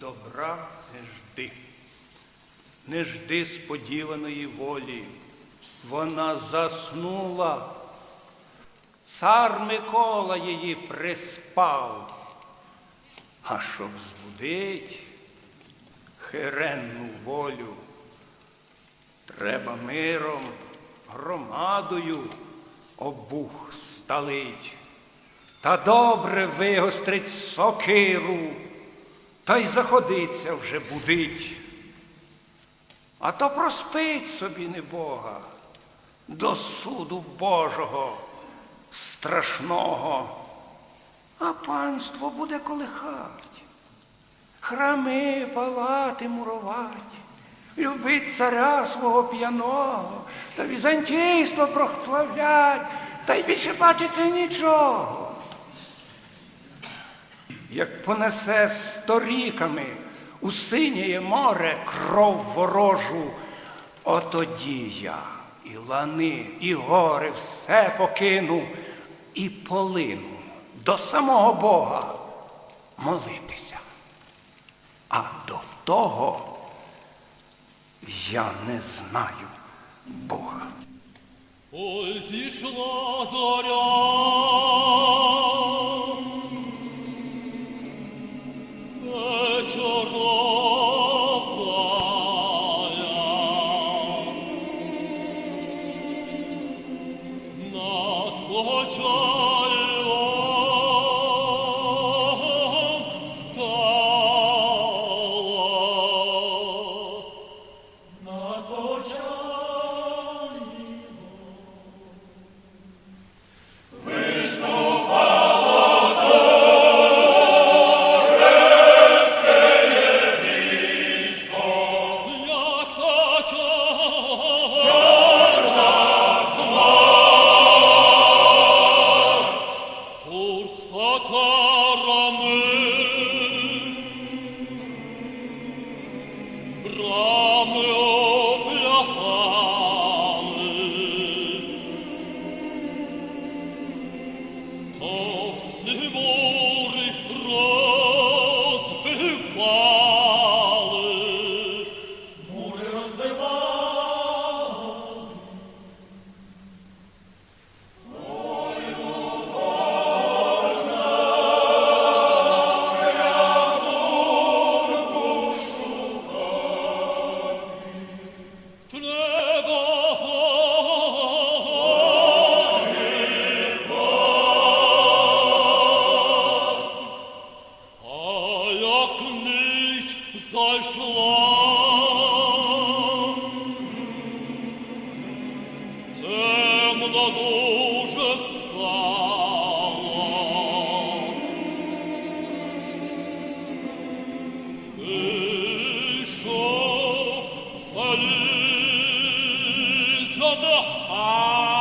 добра не жди. Не жди сподіваної волі. Вона заснула. Цар Микола її приспав. А щоб збудить хиренну волю, треба миром, громадою обух сталить, та добре вигострить сокиру, та й заходиться вже будить. А то проспить собі небога до суду Божого страшного, а панство буде колихать, храми палати мурувать, любить царя свого п'яного, та візантійство прославлять, та й більше бачиться нічого. Як понесе сторіками у синє море кров ворожу, отоді я і лани, і гори все покину і полину до самого Бога молитися. А до того я не знаю Бога. Ой, зійшла зоря, над Oh. 저도 하. 아.